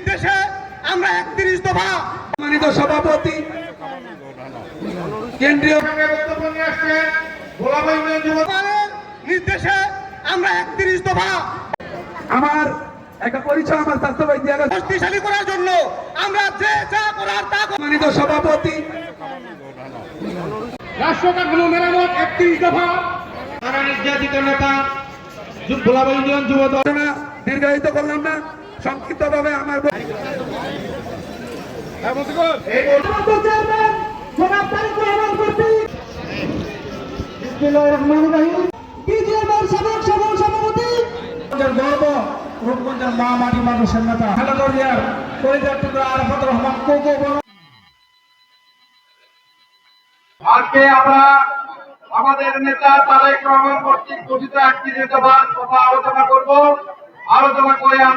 নির্দেশে আমরা একত্রিশ দফা সম্মানিত সভাপতি কেন্দ্রীয় নির্দেশে আমরা একত্রিশ দফা আমার একটা পরিচয় আমার স্বাস্থ্য ভাই শক্তিশালী করার জন্য আমরা যে যা করার তা করব। সম্মানিত সভাপতি। রাষ্ট্র মেরামত একত্রিশ দফা। তারা নির্যাতিত নেতা যু- ভোলাবাইগঞ্জ যুব দল দীর্ঘায়িত করলাম না। সংক্ষিপ্ত ভাবে আমার নেতা কোকো আজকে আমরা আমাদের নেতা তারেক রহমান কর্তৃক ঘোষিত একটি কথা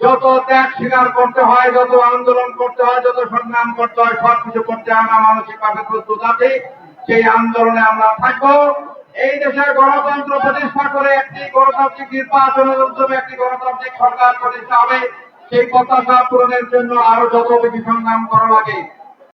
যত ত্যাগ স্বীকার করতে হয়, যত আন্দোলন করতে হয়, যত সংগ্রাম করতে হয়, সব কিছু করতে আমরা মানসিকভাবে প্রস্তুত আছি। সেই আন্দোলনে আমরা থাকব। এই দেশে গণতন্ত্র প্রতিষ্ঠা করে একটি গণতান্ত্রিক নির্বাচনের উদ্যোগে একটি গণতান্ত্রিক সরকার প্রতিষ্ঠা হবে। সেই প্রত্যাশা পূরণের জন্য আরও যত বেশি সংগ্রাম করা লাগে